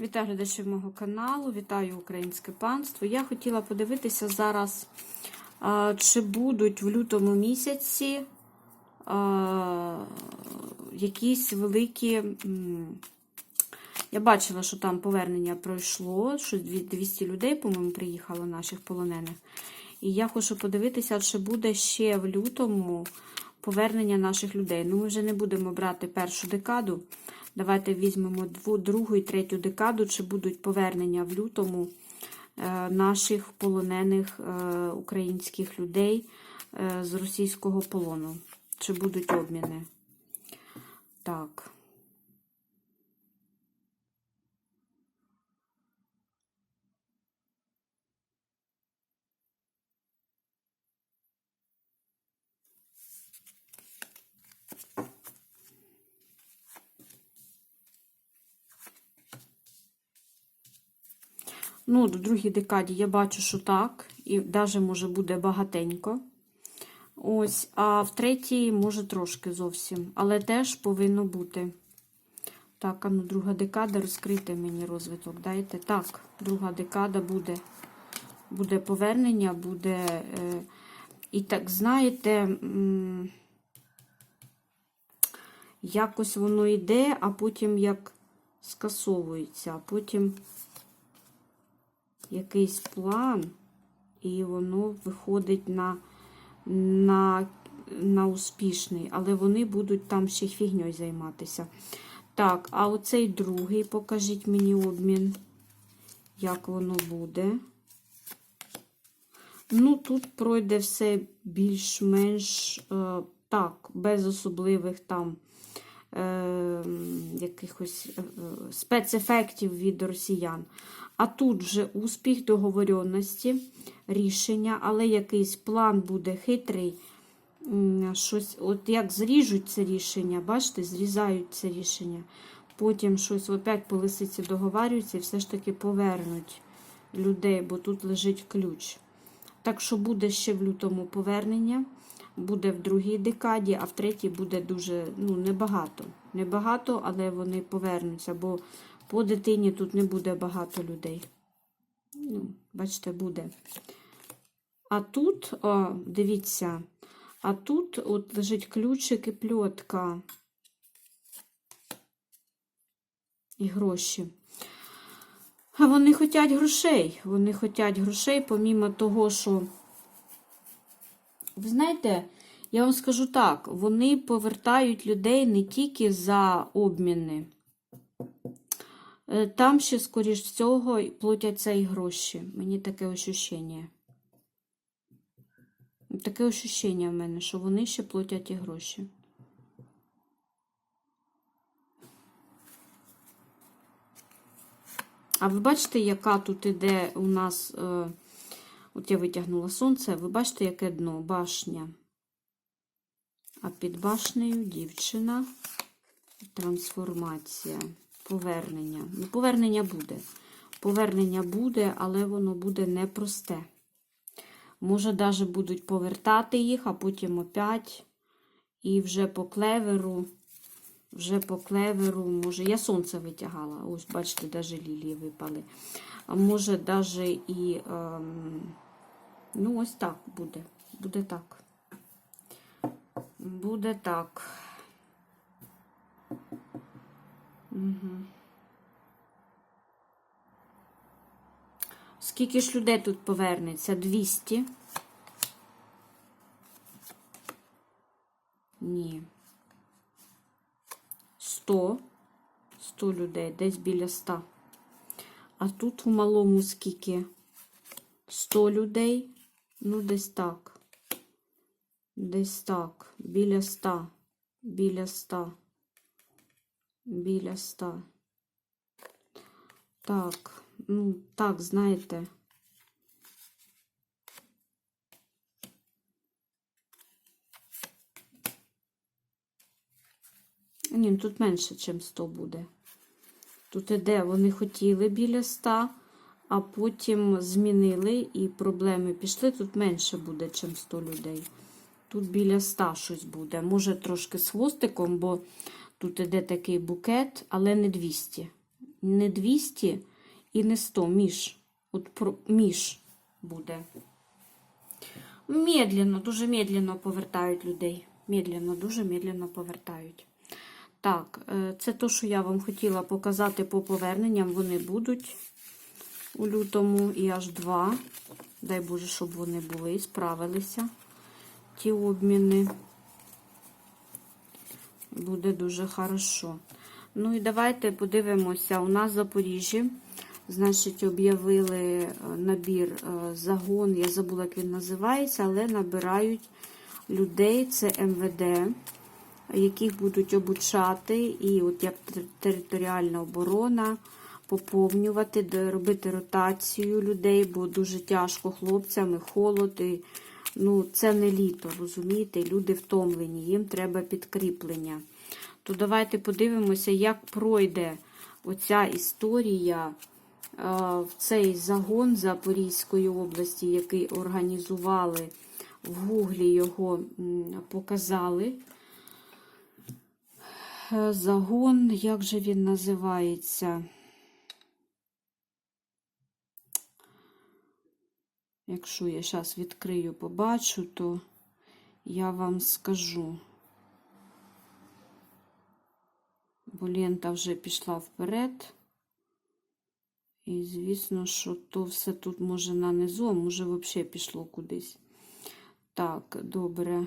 Вітаю глядачів мого каналу, вітаю українське панство. Я хотіла подивитися зараз, чи будуть в лютому місяці якісь великі. Я бачила, що там повернення пройшло, що 200 людей, по-моєму, приїхало наших полонених. І я хочу подивитися, чи буде ще в лютому повернення наших людей. Ну, ми вже не будемо брати першу декаду. Давайте візьмемо дву, другу і третю декаду, чи будуть повернення в лютому е, наших полонених е, українських людей е, з російського полону. Чи будуть обміни? Так. Ну, до другій декаді я бачу, що так, і навіть може буде багатенько. Ось, а в третій, може, трошки зовсім, але теж повинно бути. Так, а ну, друга декада, розкрийте мені розвиток, дайте. Так, друга декада буде. Буде повернення, буде. Е, і так, знаєте, якось воно йде, а потім як скасовується, а потім якийсь план, і воно виходить на, на, на успішний, але вони будуть там ще фігньою займатися. Так, а оцей другий, покажіть мені обмін, як воно буде. Ну, тут пройде все більш-менш е, так, без особливих там е, якихось е, спецефектів від росіян. А тут вже успіх договоренності, рішення, але якийсь план буде хитрий. Щось, от як зріжуть це рішення, бачите, зрізають це рішення. Потім щось опять по лисиці договарюються і все ж таки повернуть людей, бо тут лежить ключ. Так що буде ще в лютому повернення, буде в другій декаді, а в третій буде дуже ну, небагато. Небагато, але вони повернуться, бо по дитині тут не буде багато людей. Ну, бачите, буде. А тут, о, дивіться, а тут от лежить ключик і пльотка. І гроші. А вони хочуть грошей. Вони хочуть грошей, помімо того, що. Ви знаєте, я вам скажу так: вони повертають людей не тільки за обміни. Е, Там ще, скоріш всього, платяться і гроші. Мені таке ощущення. Таке ощущення в мене, що вони ще платять і гроші. А ви бачите, яка тут іде у нас, е, от я витягнула сонце, ви бачите, яке дно, башня. А під башнею дівчина, трансформація, повернення. Ну, повернення буде. Повернення буде, але воно буде непросте. Може, навіть будуть повертати їх, а потім опять. І вже по клеверу, вже по клеверу, може, я сонце витягала. Ось, бачите, навіть лілії випали. А може, навіть і, ем, ну, ось так буде. Буде так. Буде так. Угу. Скільки ж людей тут повернеться? 200? Ні. 100. 100 людей, десь біля 100. А тут у малому скільки? 100 людей. Ну, десь так. Десь так. Біля 100. Біля 100. Біля 100. Так. Ну, так, знаєте. Ні, ну, тут менше, ніж 100 буде. Тут іде, вони хотіли біля 100, а потім змінили і проблеми пішли. Тут менше буде, ніж 100 людей. Тут біля 100 щось буде. Може трошки з хвостиком, бо тут іде такий букет, але не 200. не 200 і не 100, між. От про, між буде. Медленно, дуже медленно повертають людей. Медленно, дуже медленно повертають. Так, е, це те, що я вам хотіла показати по поверненням. Вони будуть у лютому і аж два. Дай Боже, щоб вони були, і справилися. Ті обміни. Буде дуже хорошо. Ну і давайте подивимося. У нас в Запоріжжі, значить, об'явили е, набір е, загон. Я забула, як він називається, але набирають людей. Це МВД, яких будуть обучати, і от як територіальна оборона, поповнювати, робити ротацію людей, бо дуже тяжко хлопцям, і холод. І, ну, це не літо, розумієте? Люди втомлені, їм треба підкріплення. То давайте подивимося, як пройде оця історія е, в цей загон Запорізької області, який організували в Гуглі його показали. Е, Загон, як же він називається? Якщо я зараз відкрию, побачу, то я вам скажу. Бо лента вже пішла вперед. І, звісно, що то все тут може нанизу, а може взагалі пішло кудись. Так, добре.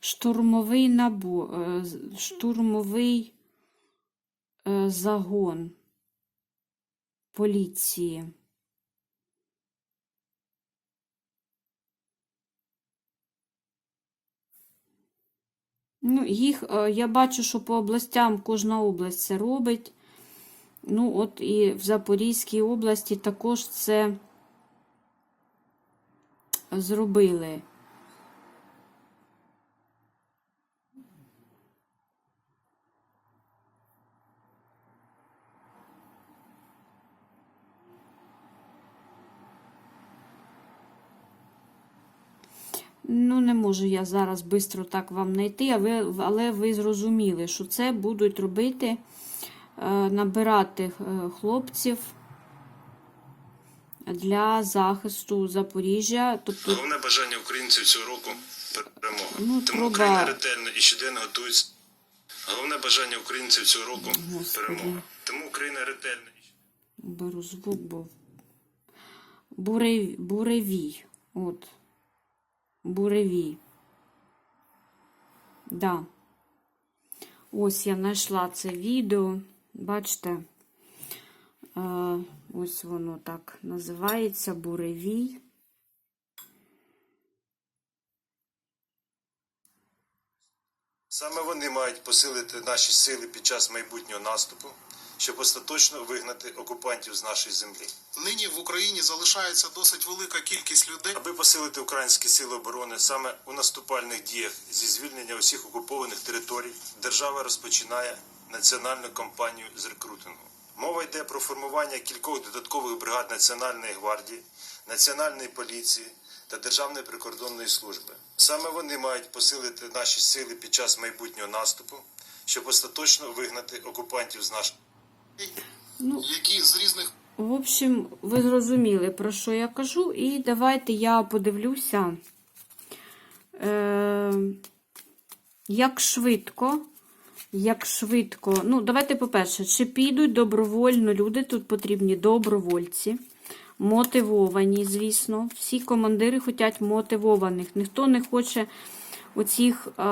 Штурмовий набор, штурмовий е, загон поліції. Ну, їх, е, я бачу, що по областям кожна область це робить. Ну, от і в Запорізькій області також це зробили. Ну, не можу я зараз швидко так вам знайти, але ви зрозуміли, що це будуть робити, е, набирати е, хлопців для захисту Запоріжжя. Тобто, Головне бажання українців цього року перемога. Ну, Тому треба- Україна ретельно і щоденно готується. Головне бажання українців цього року Господи. перемога. Тому Україна ретельно беру звук, бо Бурев... буревій. От. Буревій. Да. Ось я знайшла це відео. Бачите? Е, ось воно так називається Буревій. Саме вони мають посилити наші сили під час майбутнього наступу, щоб остаточно вигнати окупантів з нашої землі. Нині в Україні залишається досить велика кількість людей. Аби посилити українські сили оборони саме у наступальних діях зі звільнення усіх окупованих територій, держава розпочинає національну кампанію з рекрутингу. Мова йде про формування кількох додаткових бригад Національної гвардії, Національної поліції та Державної прикордонної служби. Саме вони мають посилити наші сили під час майбутнього наступу, щоб остаточно вигнати окупантів з нашої. Ну, які з різних В общем, ви зрозуміли, про що я кажу, і давайте я подивлюся, е, як швидко, як швидко, ну, давайте, по-перше, чи підуть добровольно люди, тут потрібні добровольці, мотивовані, звісно. Всі командири хочуть мотивованих. Ніхто не хоче оцих е,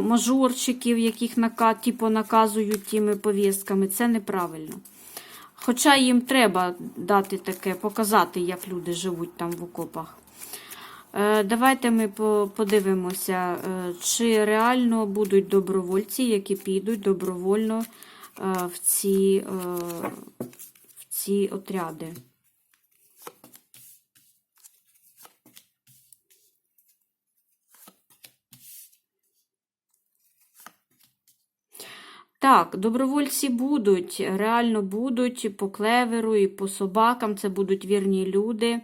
мажорчиків, яких нака, типу, наказують тими повістками. Це неправильно. Хоча їм треба дати таке, показати, як люди живуть там в окопах. Е, Давайте ми по- подивимося, е, чи реально будуть добровольці, які підуть добровольно е, в ці, в ці отряди. Так, добровольці будуть, реально будуть по клеверу, і по собакам, це будуть вірні люди.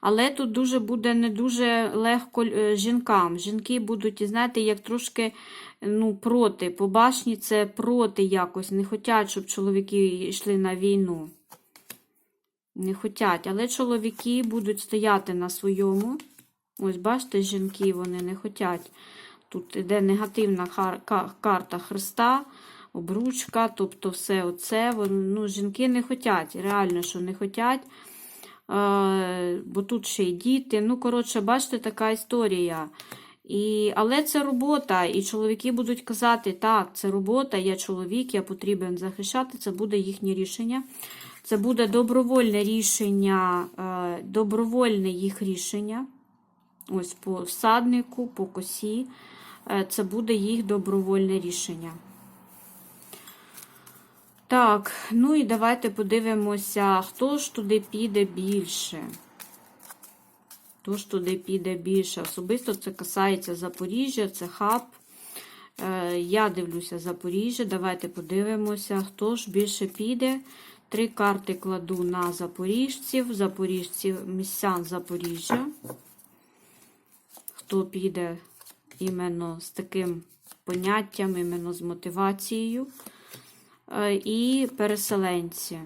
Але тут дуже буде не дуже легко е, жінкам. Жінки будуть, знаєте, як трошки ну, проти. По башні це проти якось. Не хочуть, щоб чоловіки йшли на війну. Не хочуть. Але чоловіки будуть стояти на своєму. Ось, бачите, жінки вони не хочуть. Тут іде негативна карта Христа, обручка, тобто все оце. Ну, жінки не хочуть, реально, що не хочуть. Бо тут ще й діти. Ну, коротше, бачите, така історія. І, але це робота, і чоловіки будуть казати, так, це робота, я чоловік, я потрібен захищати, це буде їхнє рішення. Це буде добровольне рішення, е, добровольне їх рішення. Ось по всаднику, по косі. Е, Це буде їх добровольне рішення. Так, ну і давайте подивимося, хто ж туди піде більше. Хто ж туди піде більше? Особисто це касається Запоріжжя, це хаб. Е, Я дивлюся Запоріжжя. Давайте подивимося, хто ж більше піде. Три карти кладу на запоріжців, запоріжців, містян Запоріжжя. Хто піде іменно з таким поняттям, іменно з мотивацією. Е, І переселенці,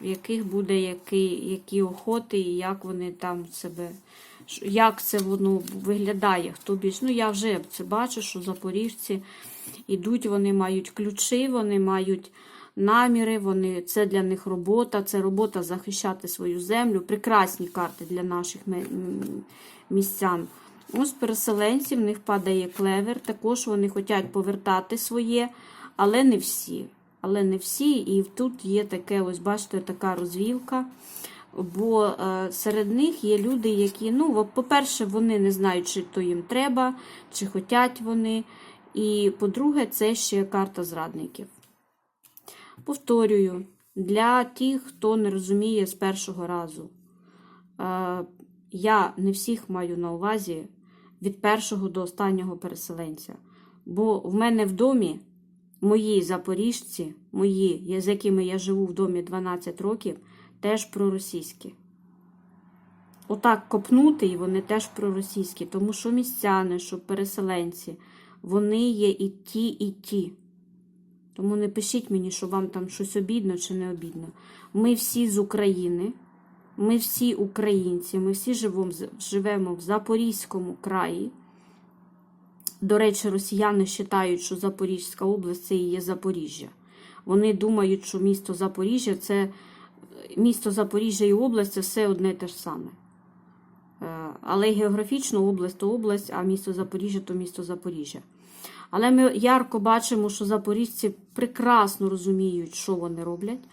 в яких буде які, які охоти і як вони там себе, як це воно виглядає, хто більш. Ну, я вже це бачу, що запоріжці ідуть, вони мають ключі, вони мають наміри, вони, це для них робота, це робота захищати свою землю. Прекрасні карти для наших містян. Ось переселенці, в них падає клевер, також вони хочуть повертати своє, але не всі. Але не всі, і тут є таке, ось бачите, така розвілка. Бо е, серед них є люди, які, ну, по-перше, вони не знають, чи то їм треба, чи хочуть вони. І по-друге, це ще карта зрадників. Повторюю, для тих, хто не розуміє з першого разу. Е, я не всіх маю на увазі від першого до останнього переселенця. Бо в мене в домі мої запоріжці, мої, з якими я живу в домі 12 років, теж проросійські. Отак копнути, і вони теж проросійські, тому що містяни, що переселенці, вони є і ті, і ті. Тому не пишіть мені, що вам там щось обідно чи не обідно. Ми всі з України, ми всі українці, ми всі живемо, в Запорізькому краї. До речі, росіяни вважають, що Запорізька область це і є Запоріжжя. Вони думають, що місто Запоріжжя це місто Запоріжжя і область це все одне те ж саме. Е, Але географічно область то область, а місто Запоріжжя то місто Запоріжжя. Але ми ярко бачимо, що запоріжці прекрасно розуміють, що вони роблять.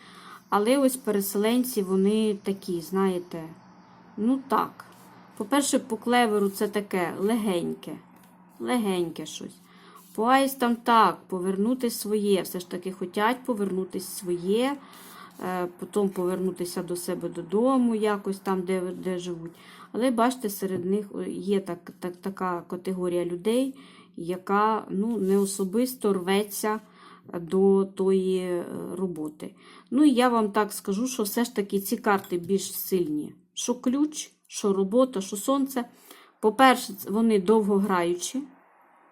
Але ось переселенці, вони такі, знаєте, ну так. По-перше, по клеверу це таке легеньке, легеньке щось. По аїстам так, повернути своє. Все ж таки хочуть повернути своє, е, потім повернутися до себе додому, якось там, де, де живуть. Але бачите, серед них є так, так, така категорія людей, яка ну, не особисто рветься до тої е, роботи. Ну і я вам так скажу, що все ж таки ці карти більш сильні. Що ключ, що робота, що сонце. По-перше, вони довгограючі.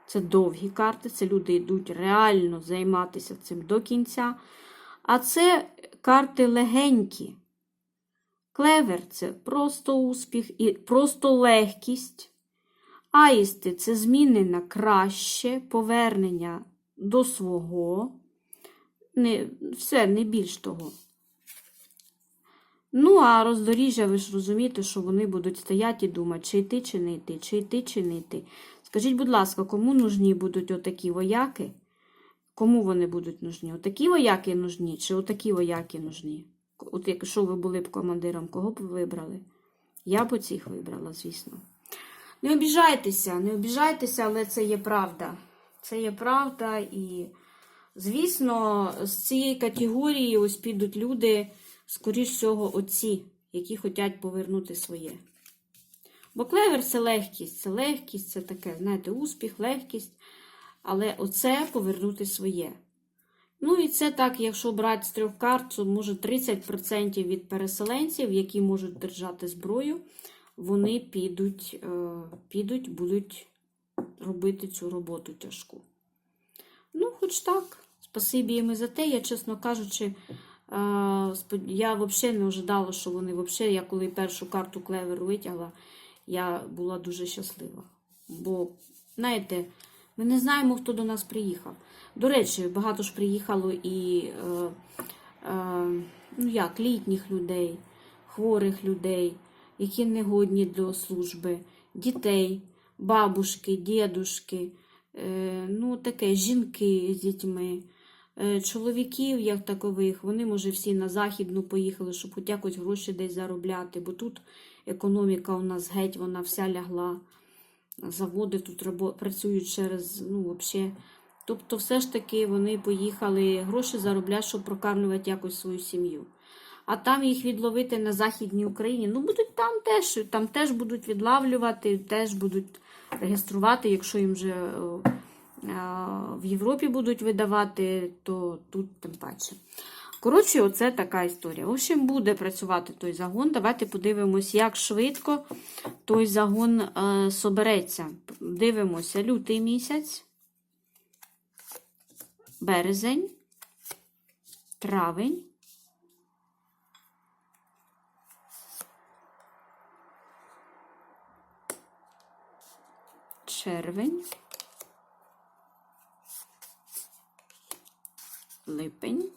Це довгі карти, це люди йдуть реально займатися цим до кінця. А це карти легенькі. Клевер це просто успіх і просто легкість. Аїсти це зміни на краще, повернення до свого. Не, все, не більш того. Ну, а роздоріжжя, ви ж розумієте, що вони будуть стояти і думати, чи йти, чи не йти, чи йти, чи не йти. Скажіть, будь ласка, кому нужні будуть отакі вояки? Кому вони будуть нужні? Отакі вояки нужні, чи отакі вояки нужні? От якщо ви були б командиром, кого б ви вибрали? Я б оцих вибрала, звісно. Не обіжайтеся, не обіжайтеся, але це є правда. Це є правда, і, звісно, з цієї категорії ось підуть люди, скоріш всього, отці, які хочуть повернути своє. Бо клевер це легкість, це легкість, це таке, знаєте, успіх, легкість. Але оце повернути своє. Ну і це так, якщо брати з трьох карт, то може 30% від переселенців, які можуть держати зброю, вони підуть, е, підуть, будуть робити цю роботу тяжку. Ну, хоч так. Спасибі їм і за те. Я, чесно кажучи, е, я взагалі не ожидала, що вони взагалі, я коли першу карту клевер витягла, я була дуже щаслива. Бо, знаєте, ми не знаємо, хто до нас приїхав. До речі, багато ж приїхало і е, е, ну як, літніх людей, хворих людей, які не годні до служби, дітей, бабушки, дідушки, е, ну таке, жінки з дітьми, е, чоловіків як такових, вони, може, всі на західну поїхали, щоб хоч якось гроші десь заробляти, бо тут економіка у нас геть, вона вся лягла. Заводи тут працюють через, ну, взагалі. Тобто, все ж таки вони поїхали гроші заробляти, щоб прокармлювати якось свою сім'ю. А там їх відловити на Західній Україні. Ну, будуть там теж, там теж будуть відлавлювати, теж будуть реєструвати, якщо їм вже в Європі будуть видавати, то тут тим паче. Коротше, оце така історія. В общем, буде працювати той загон. Давайте подивимось, як швидко той загон е, собереться. Дивимося лютий місяць, березень, травень. Червень, липень,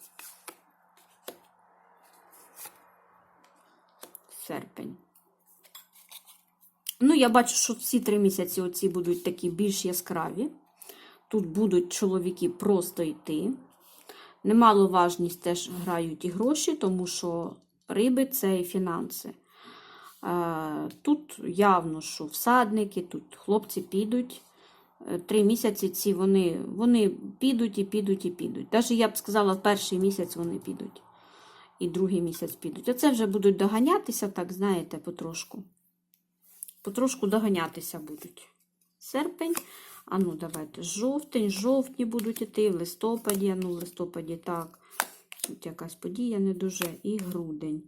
серпень. Ну, я бачу, що всі три місяці оці будуть такі більш яскраві. Тут будуть чоловіки просто йти. Немаловажність теж грають і гроші, тому що риби це і фінанси. Е, Тут явно, що всадники, тут хлопці підуть. Е, Три місяці ці вони, вони підуть і підуть і підуть. Навіть я б сказала, в перший місяць вони підуть. І другий місяць підуть. Оце вже будуть доганятися, так, знаєте, потрошку. Потрошку доганятися будуть. Серпень. А ну, давайте. Жовтень, жовтні будуть іти, в листопаді, а ну, в листопаді так. Тут якась подія не дуже. І грудень.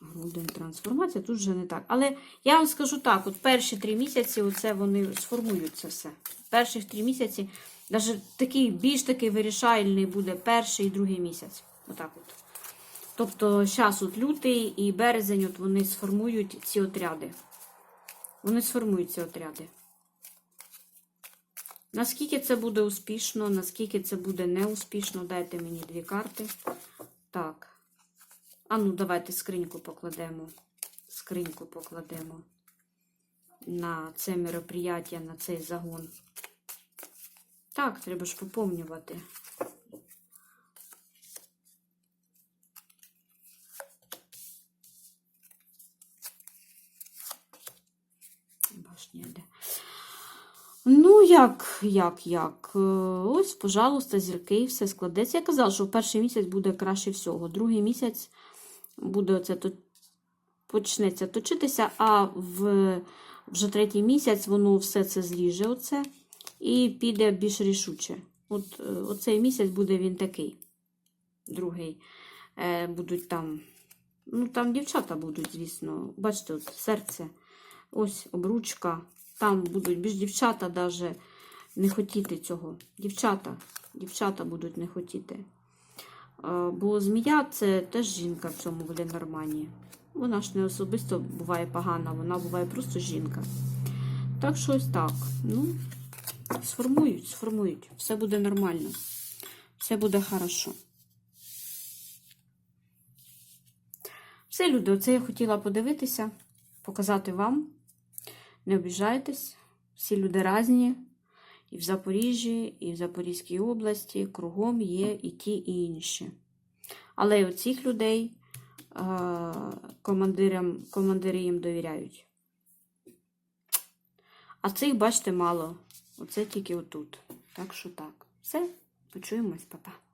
Грудень трансформація, тут вже не так. Але я вам скажу так: от перші три місяці оце вони сформують це все. Перших три місяці, навіть такий більш такий вирішальний буде перший і другий місяць. Отак от. Тобто, зараз от лютий і березень, от вони сформують ці отряди. Вони сформують ці отряди. Наскільки це буде успішно, наскільки це буде неуспішно, дайте мені дві карти. Так. А ну, давайте скриньку покладемо. Скриньку покладемо на це мероприятие, на цей загон. Так, треба ж поповнювати. Як, як, як? Е, Ось, пожалуйста, зірки, все складеться. Я казала, що в перший місяць буде краще всього. Другий місяць буде оце то почнеться точитися, а в вже третій місяць воно все це зріже оце і піде більш рішуче. От е, оцей місяць буде він такий. Другий. Е, будуть там. Ну, там дівчата будуть, звісно. Бачите, от серце. Ось обручка. Там будуть більш дівчата даже не хотіти цього. Дівчата, дівчата будуть не хотіти. Е, Бо змія це теж жінка в цьому Ленормані. Вона ж не особисто буває погана, вона буває просто жінка. Так що ось так. Ну, сформують, сформують. Все буде нормально. Все буде хорошо. Все, люди, оце я хотіла подивитися, показати вам. Не обіжайтесь, всі люди різні. І в Запоріжжі, і в Запорізькій області кругом є і ті, і інші. Але й оцих людей е, командирам, командири їм довіряють. А цих, бачите, мало. Оце тільки отут. Так що так. Все, почуємось, па-па.